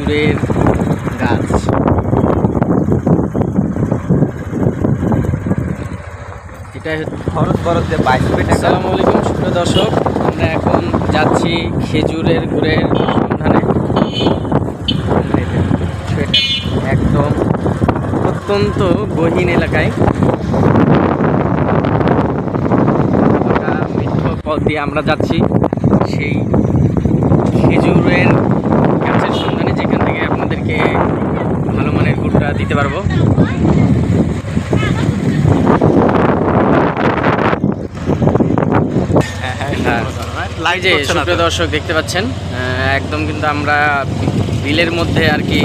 খেজুরের গাছ। এটা খরচ বাইশ কোটি টাকা। আসসালামু আলাইকুম, সুপ্রিয় দর্শক। আমরা এখন যাচ্ছি খেজুরের গুড়ের সন্ধানে। একদম অত্যন্ত গহীন এলাকায়। পথ দিয়ে আমরা যাচ্ছি। সেই পারব। লাইট যে করছে না সুপ্রিয় দর্শক দেখতে পাচ্ছেন একদম কিন্তু আমরা বিলের মধ্যে আর কি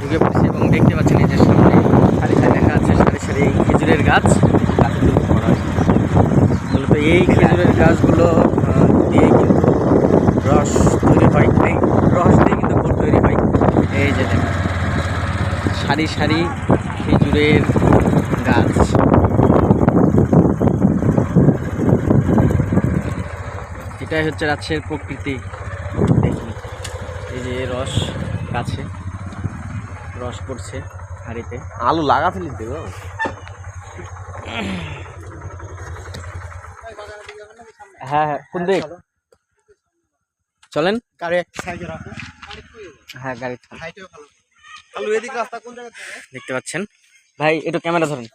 ঢুকে পড়ছি এবং দেখতে পাচ্ছেন এই যে সামনে সারি সারি দেখা যাচ্ছে সারি সারি খেজুরের গাছ। মূলত এই খেজুরের গাছগুলো দিয়ে কিন্তু রস তৈরি হয় এই রস দিয়ে কিন্তু গুড় তৈরি হয় এই যে দেখেন সারি সারি খেজুরের গাছ। এটাই হচ্ছে রাজশাহীর প্রকৃতি। দেখুন এই যে রস গাছে রস পড়ছে হাড়িতে। আলু লাগা ফেলি দেব হ্যাঁ হ্যাঁ কোন দিক? চলেন। গাড়ি হ্যাঁ গাড়ি দেখতে পাচ্ছেন। ভাই একটু ক্যামেরা ধরুন।